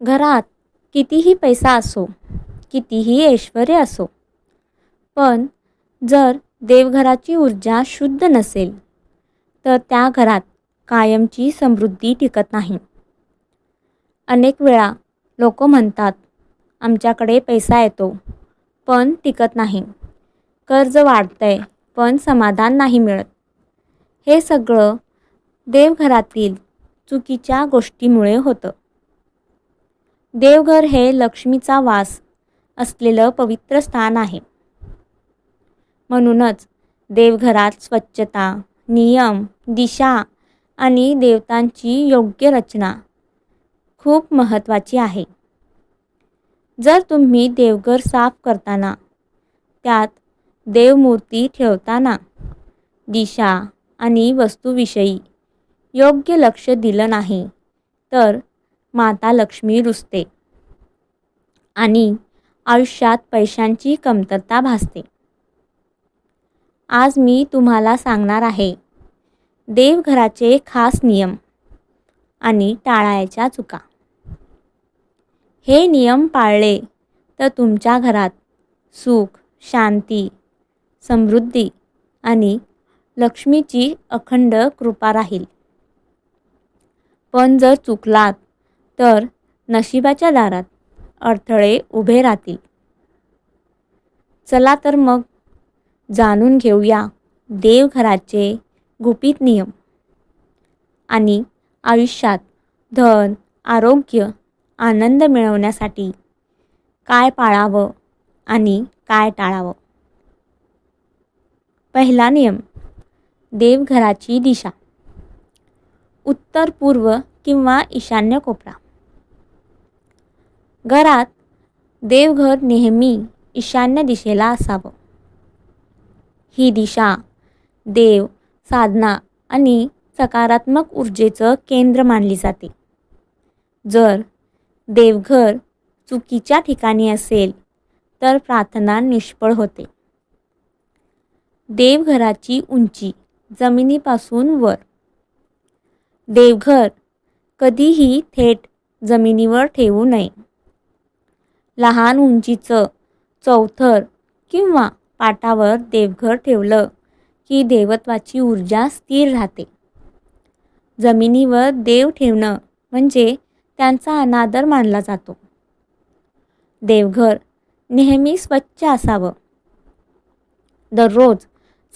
घरात कितीही पैसा असो कितीही ऐश्वर असो पण जर देवघराची ऊर्जा शुद्ध नसेल तर त्या घरात कायमची समृद्धी टिकत नाही. अनेक वेळा लोक म्हणतात आमच्याकडे पैसा येतो पण टिकत नाही. कर्ज वाढतंय पण समाधान नाही मिळत. हे सगळं देवघरातील चुकीच्या गोष्टीमुळे होतं. देवघर हे लक्ष्मीचा वास असलेलं पवित्र स्थान आहे. म्हणूनच देवघरात स्वच्छता नियम दिशा आणि देवतांची योग्य रचना खूप महत्त्वाची आहे. जर तुम्ही देवघर साफ करताना त्यात देवमूर्ती ठेवताना दिशा आणि वस्तूविषयी योग्य लक्ष दिलं नाही तर माता लक्ष्मी रुसते आणि आयुष्यात पैशांची कमतरता भासते. आज मी तुम्हाला सांगणार आहे देवघराचे खास नियम आणि टाळायच्या चुका. हे नियम पाळले तर तुमच्या घरात सुख शांती समृद्धी आणि लक्ष्मीची अखंड कृपा राहील. पण जर चुकलात तर नशिबाच्या दारात अडथळे उभे राहतील. चला तर मग जाणून घेऊया देवघराचे गुपित नियम आणि आयुष्यात धन आरोग्य आनंद मिळवण्यासाठी काय पाळावं आणि काय टाळावं? पहिला नियम देवघराची दिशा. उत्तर पूर्व किंवा ईशान्य कोपरा. घरात देवघर नेहमी ईशान्य दिशेला असावं. ही दिशा देव साधना आणि सकारात्मक ऊर्जेचं केंद्र मानली जाते. जर देवघर चुकीच्या ठिकाणी असेल तर प्रार्थना निष्फळ होते. देवघराची उंची जमिनीपासून वर. देवघर कधीही थेट जमिनीवर ठेवू नये. लहान उंचीचं चौथर किंवा पाटावर देवघर ठेवलं की देवत्वाची ऊर्जा स्थिर राहते. जमिनीवर देव ठेवणं म्हणजे त्यांचा अनादर मानला जातो. देवघर नेहमी स्वच्छ असावं. दररोज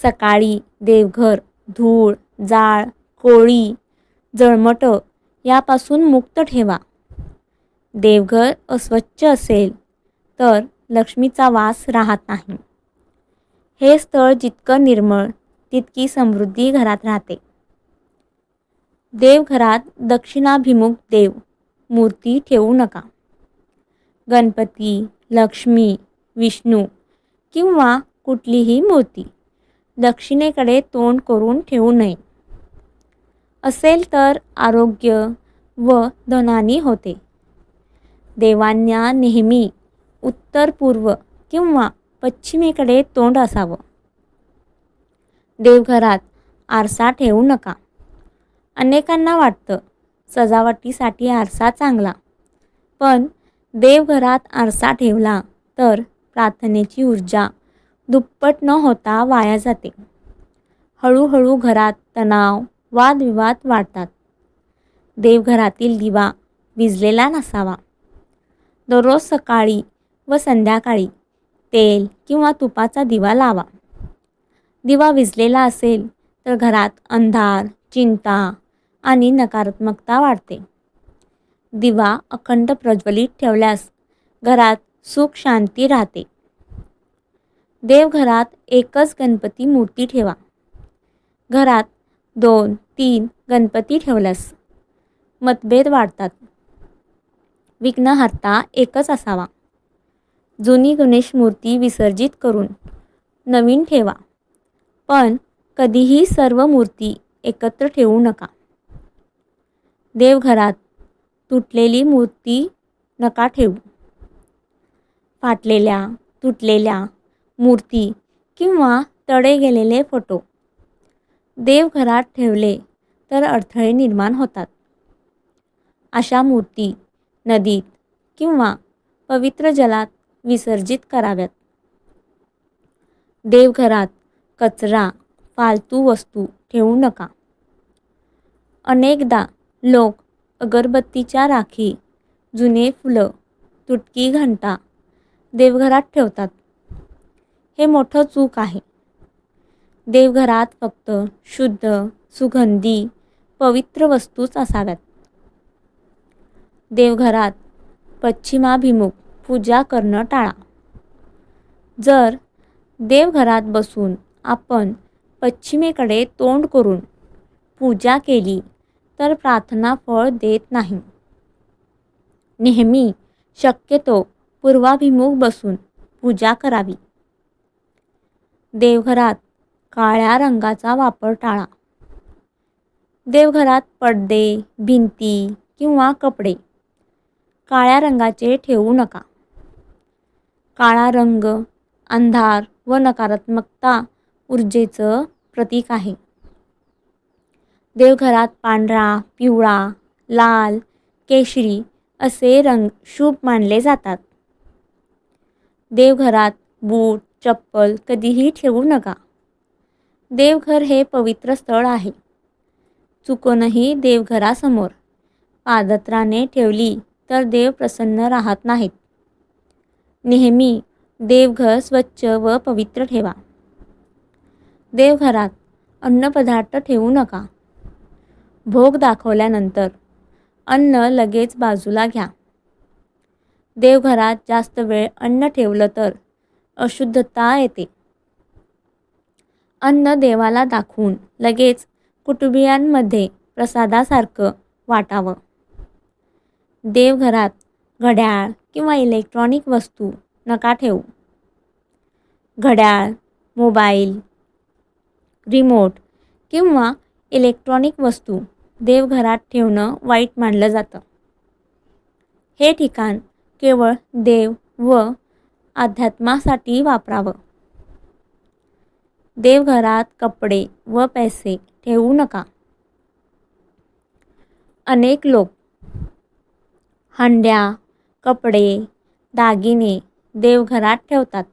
सकाळी देवघर धूळ जाळ कोळी जळमटं यापासून मुक्त ठेवा. देवघर अस्वच्छ असेल तर लक्ष्मीचा वास राहत नाही. हे स्थळ जितकं निर्मळ तितकी समृद्धी घरात राहते. देवघरात दक्षिणाभिमुख देव मूर्ती ठेवू नका. गणपती लक्ष्मी विष्णू किंवा कुठलीही मूर्ती दक्षिणेकडे तोंड करून ठेवू नये. असेल तर आरोग्य व धनानी होते. देवांना नेहमी उत्तर पूर्व किंवा पश्चिमेकडे तोंड असावं. देवघरात आरसा ठेवू नका. अनेकांना वाटतं सजावटीसाठी आरसा चांगला. पण देवघरात आरसा ठेवला तर प्रार्थनेची ऊर्जा दुप्पट न होता वाया जाते. हळूहळू घरात तणाव वादविवाद वाढतात. देवघरातील दिवा विजलेला नसावा. दररोज सकाळी व संध्याकाळी तेल किंवा तुपाचा दिवा लावा. दिवा विजलेला असेल तर घरात अंधार चिंता आणि नकारात्मकता वाढते. दिवा अखंड प्रज्वलित ठेवल्यास घरात सुख शांती राहते. देवघरात एकच गणपती मूर्ती ठेवा. घरात दोन तीन गणपती ठेवल्यास मतभेद वाढतात. विघ्नहर्ता एकच असावा. जुनी गणेश मूर्ती विसर्जित करून नवीन ठेवा. पण कधीही सर्व मूर्ती एकत्र ठेवू नका. देवघरात तुटलेली मूर्ती नका ठेवू. फाटलेल्या तुटलेल्या मूर्ती किंवा तडे गेलेले फोटो. देवघरात ठेवले तर अडथळे निर्माण होतात. अशा मूर्ती नदीत किंवा पवित्र जलात विसर्जित कराव्यात. देवघरात कचरा फालतू वस्तू ठेवू नका. अनेकदा लोक अगरबत्तीच्या राखी जुने फुलं तुटकी घंटा देवघरात ठेवतात. हे मोठं चूक आहे. देवघरात फक्त शुद्ध सुगंधी पवित्र वस्तूच असाव्यात. देवघरात पश्चिमाभिमुख पूजा करणं टाळा. जर देवघरात बसून आपण पश्चिमेकडे तोंड करून पूजा केली तर प्रार्थना फळ देत नाही. नेहमी शक्यतो पूर्वाभिमुख बसून पूजा करावी. देवघरात काळ्या रंगाचा वापर टाळा. देवघरात पडदे भिंती किंवा कपडे काळ्या रंगाचे ठेवू नका. काळा रंग अंधार व नकारात्मकता ऊर्जेचं प्रतीक आहे. देवघरात पांढरा पिवळा लाल केशरी असे रंग शुभ मानले जातात. देवघरात बूट चप्पल कधीही ठेवू नका. देवघर हे पवित्र स्थळ आहे. चुकूनही देवघरासमोर पादत्राने ठेवली तर देव प्रसन्न राहत नाहीत. नेहमी देवघर स्वच्छ व पवित्र ठेवा. देवघरात अन्नपदार्थ ठेवू नका. भोग दाखवल्यानंतर अन्न लगेच बाजूला घ्या. देवघरात जास्त वेळ अन्न ठेवलं तर अशुद्धता येते. अन्न देवाला दाखवून लगेच कुटुंबियांमध्ये प्रसादासारखं वाटावं. देवघरात घड्याळ किंवा इलेक्ट्रॉनिक वस्तू नका ठेवू. घड्याळ मोबाईल रिमोट किंवा इलेक्ट्रॉनिक वस्तू देवघरात ठेवणं वाईट मानलं जातं. हे ठिकाण केवळ देव व अध्यात्मासाठी वापरावं. देवघरात कपडे व पैसे ठेवू नका. अनेक लोक हंड्या कपडे दागिने देवघरात ठेवतात.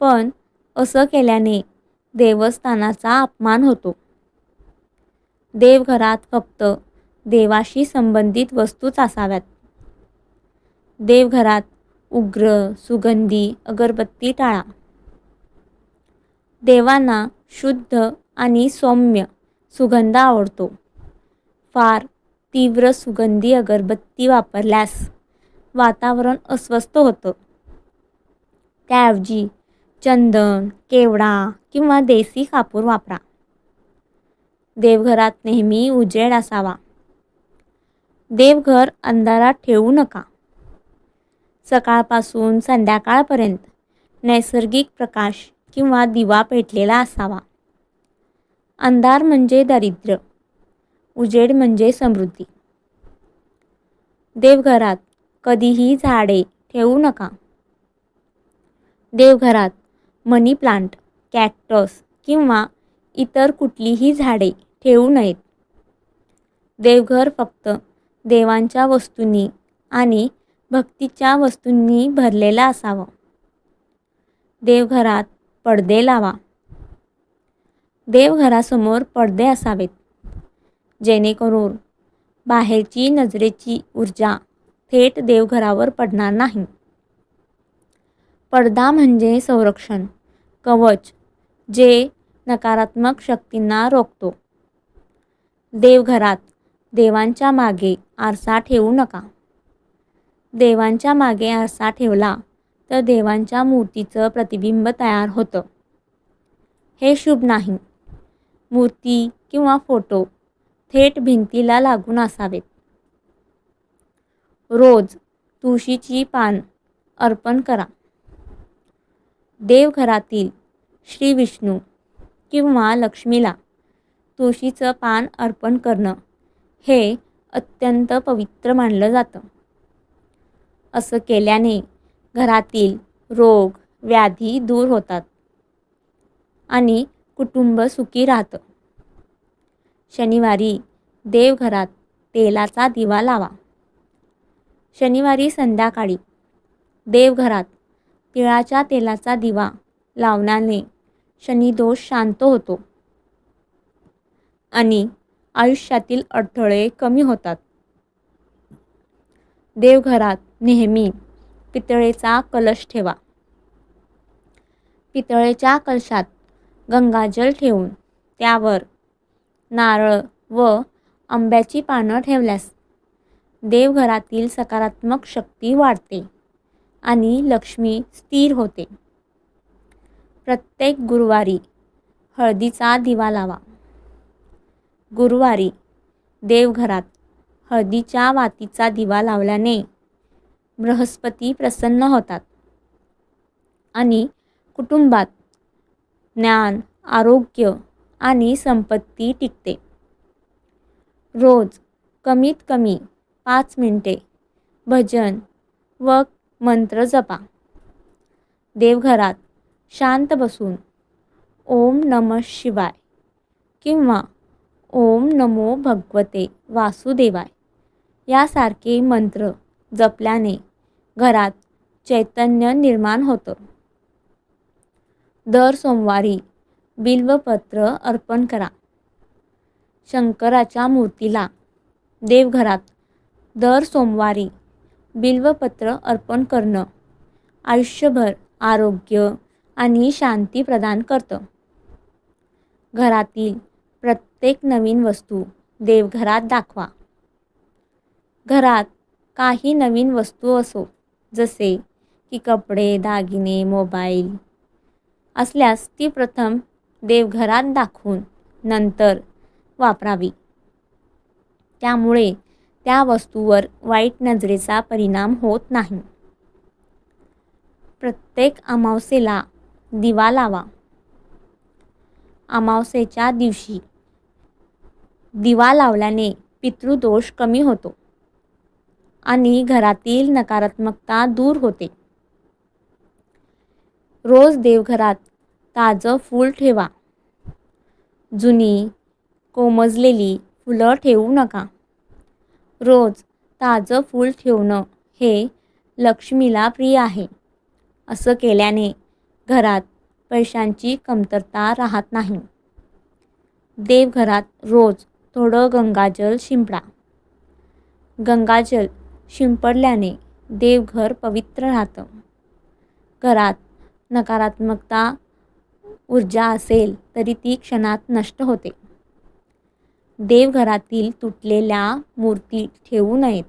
पण असं केल्याने देवस्थानाचा अपमान होतो. देवघरात फक्त देवाशी संबंधित वस्तूच असाव्यात. देवघरात उग्र सुगंधी अगरबत्ती टाळा. देवांना शुद्ध आणि सौम्य सुगंध आवडतो. फार तीव्र सुगंधी अगरबत्ती वापरल्यास वातावरण अस्वस्थ होतं. त्याऐवजी चंदन केवडा किंवा देसी कापूर वापरा. देवघरात नेहमी उजेड असावा. देवघर अंधारात ठेवू नका. सकाळपासून संध्याकाळपर्यंत नैसर्गिक प्रकाश किंवा दिवा पेटलेला असावा. अंधार म्हणजे दारिद्र्य उजेड म्हणजे समृद्धी. देवघरात कधीही झाडे ठेवू नका. देवघरात मनी प्लांट कॅक्टस किंवा इतर कुठलीही झाडे ठेवू नयेत. देवघर फक्त देवांच्या वस्तूंनी आणि भक्तीच्या वस्तूंनी भरलेलं असावं. देवघरात पडदे लावा. देवघरासमोर पडदे असावेत. जेणेकरून बाहेरची नजरेची ऊर्जा थेट देवघरावर पडणार नाही. पडदा म्हणजे संरक्षण कवच जे नकारात्मक शक्तींना रोखतो. देवघरात देवांच्या मागे आरसा ठेवू नका. देवांच्या मागे आरसा ठेवला तर देवांच्या मूर्तीचं प्रतिबिंब तयार होतं. हे शुभ नाही. मूर्ती किंवा फोटो थेट भिंतीला लागून असावेत. रोज तुळशीची पान अर्पण करा. देवघरातील श्री विष्णू किंवा लक्ष्मीला तुळशीचं पान अर्पण करणं हे अत्यंत पवित्र मानलं जातं. असं केल्याने घरातील रोग व्याधी दूर होतात आणि कुटुंब सुखी राहतं. शनिवारी देवघरात तेलाचा दिवा लावा. शनिवारी संध्याकाळी देवघरात तिळाच्या तेलाचा दिवा लावण्याने शनिदोष शांत होतो आणि आयुष्यातील अडथळे कमी होतात. देवघरात नेहमी पितळेचा कलश ठेवा. पितळेच्या कलशात गंगाजल ठेवून त्यावर नारळ व आंब्याची पानं ठेवल्यास देवघरातील सकारात्मक शक्ती वाढते आणि लक्ष्मी स्थिर होते. प्रत्येक गुरुवारी हळदीचा दिवा लावा. गुरुवारी देवघरात हळदीच्या वातीचा दिवा लावल्याने बृहस्पती प्रसन्न होतात आणि कुटुंबात ज्ञान आरोग्य आणि संपत्ती टिकते. रोज कमीत कमी पाच मिनटे भजन व मंत्र जपा. देवघरात शांत बसून ओम नम शिवाय किंवा ओम नमो भगवते वासुदेवाय यासारखे मंत्र जपल्याने घरात चैतन्य निर्माण होतं. दर सोमवारी बिल्वपत्र अर्पण करा. शंकराच्या मूर्तीला देवघरात दर सोमवारी बिल्वपत्र अर्पण करणं आयुष्यभर आरोग्य आणि शांती प्रदान करतं. घरातील प्रत्येक नवीन वस्तू देवघरात दाखवा. घरात काही नवीन वस्तू असो जसे की कपडे दागिने मोबाईल असल्यास ती प्रथम देवघरात दाखवून नंतर वापरावी. त्यामुळे त्या वस्तूवर वाईट नजरेचा परिणाम होत नाही. प्रत्येक अमावस्येला दिवा लावा. अमावस्येच्या दिवशी दिवा लावल्याने पितृदोष कमी होतो आणि घरातील नकारात्मकता दूर होते. रोज देवघरात ताजं फूल ठेवा. जुनी कोमजलेली फुलं ठेवू नका. रोज ताजं फूल ठेवणं हे लक्ष्मीला प्रिय आहे. असं केल्याने घरात पैशांची कमतरता राहत नाही. देवघरात रोज थोडं गंगाजल शिंपडा. गंगाजल शिंपडल्याने देवघर पवित्र राहतं. घरात नकारात्मकता ऊर्जा असेल तरी ती क्षणात नष्ट होते. देवघरातील तुटलेल्या मूर्ती ठेवू नयेत.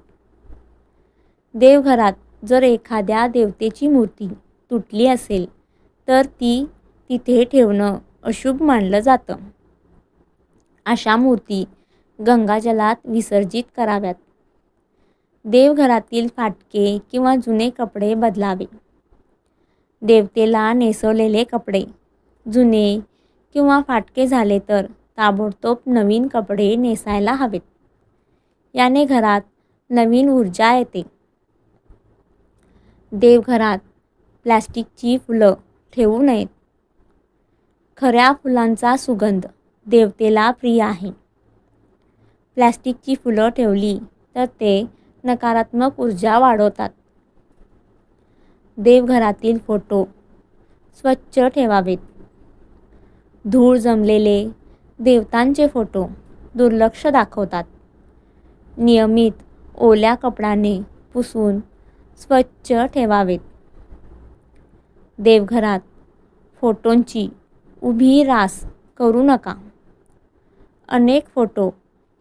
देवघरात जर एखाद्या देवतेची मूर्ती तुटली असेल तर ती तिथे ठेवणं अशुभ मानलं जातं. अशा मूर्ती गंगाजलात विसर्जित कराव्यात. देवघरातील फाटके किंवा जुने कपडे बदलावे. देवतेला नेसवलेले कपडे जुने किंवा फाटके झाले तर ताबडतोब नवीन कपडे नेसायला हवेत. याने घरात नवीन ऊर्जा येते. देवघरात प्लॅस्टिकची फुलं ठेवू नयेत. खऱ्या फुलांचा सुगंध देवतेला प्रिय आहे. प्लॅस्टिकची फुलं ठेवली तर ते नकारात्मक ऊर्जा वाढवतात. देवघरातील फोटो स्वच्छ ठेवावेत. धूळ जमलेले देवतांचे फोटो दुर्लक्ष दाखवतात. नियमित ओल्या कपड्याने पुसून स्वच्छ ठेवावेत. देवघरात फोटोंची उभी रास करू नका. अनेक फोटो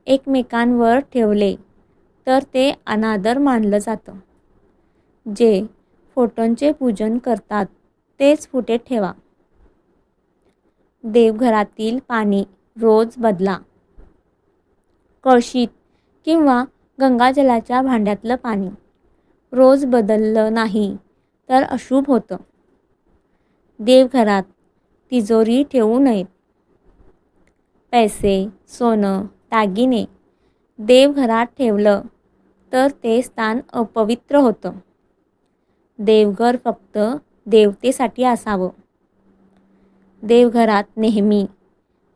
एकमेकांवर ठेवले तर ते अनादर मानलं जातं. जे फोटोंचे पूजन करतात तेच फुटे ठेवा. देवघरातील पाणी रोज बदला. कळशीत किंवा गंगाजलाच्या भांड्यातलं पाणी रोज बदललं नाही तर अशुभ होतं. देवघरात तिजोरी ठेवू नयेत. पैसे सोनं दागिने देवघरात ठेवलं तर ते स्थान अपवित्र होतं. देवघर फक्त देवतेसाठी असावं. देवघरात नेहमी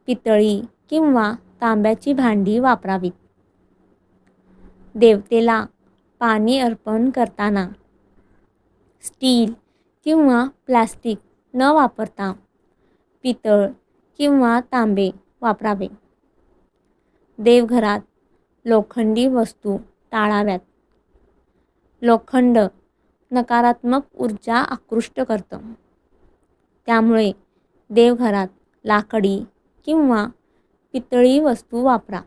पितळी किंवा तांब्याची भांडी वापरावीत. देवतेला पाणी अर्पण करताना स्टील किंवा प्लास्टिक न वापरता पितळ किंवा तांबे वापरावे. देवघरात लोखंडी वस्तू टाळाव्यात. लोखंड नकारात्मक ऊर्जा आकृष्ट करतं. त्यामुळे देवघरात लाकडी किंवा पितळी वस्तू वापरा.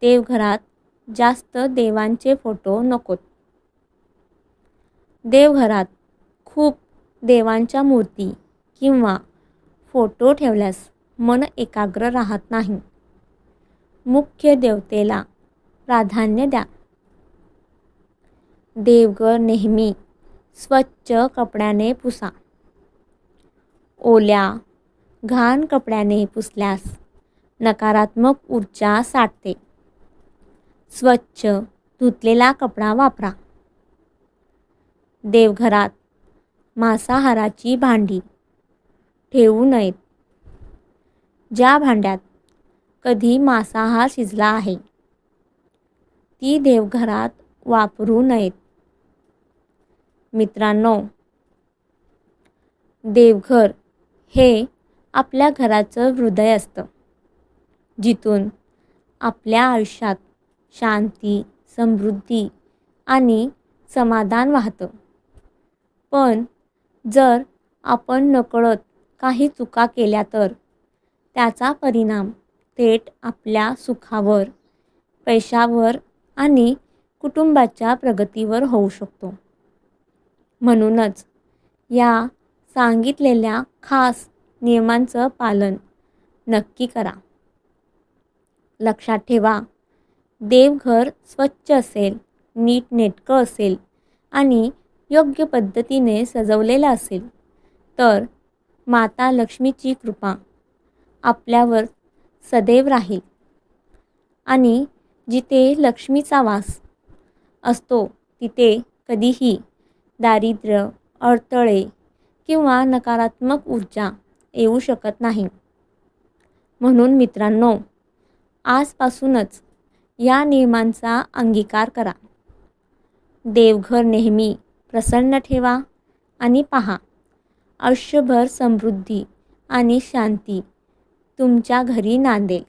देवघरात जास्त देवांचे फोटो नकोत. देवघरात खूप देवांच्या मूर्ती किंवा फोटो ठेवल्यास मन एकाग्र राहत नाही. मुख्य देवतेला प्राधान्य द्या. देवघर नेहमी स्वच्छ कपड्याने पुसा. ओल्या घाण कपड्याने पुसल्यास नकारात्मक ऊर्जा साठते. स्वच्छ धुतलेला कपडा वापरा. देवघरात मांसाहाराची भांडी ठेवू नयेत. ज्या भांड्यात कधी मांसाहार शिजला आहे ती देवघरात वापरू नयेत. मित्रांनो देवघर हे आपल्या घराचं हृदय असतं जिथून आपल्या आयुष्यात शांती समृद्धी आणि समाधान वाहतं. पण जर आपण नकळत काही चुका केल्या तर त्याचा परिणाम थेट आपल्या सुखावर पैशावर आणि कुटुंबाच्या प्रगतीवर होऊ शकतो. म्हणूनच या सांगितलेल्या खास नियमांचं पालन नक्की करा. लक्षात ठेवा देवघर स्वच्छ असेल नीटनेटकं असेल आणि योग्य पद्धतीने सजवलेलं असेल तर माता लक्ष्मीची कृपा आपल्यावर सदैव राहील आणि जिथे लक्ष्मीचा वास असतो तिथे कधीही दारिद्र्य अडथळे किंवा नकारात्मक ऊर्जा येऊ शकत नाही. म्हणून मित्रांनो आजपासूनच या नियमांचा अंगीकार करा. देवघर नेहमी प्रसन्न ठेवा आणि पहा आयुष्यभर समृद्धी आणि शांती तुमच्या घरी नांदेल.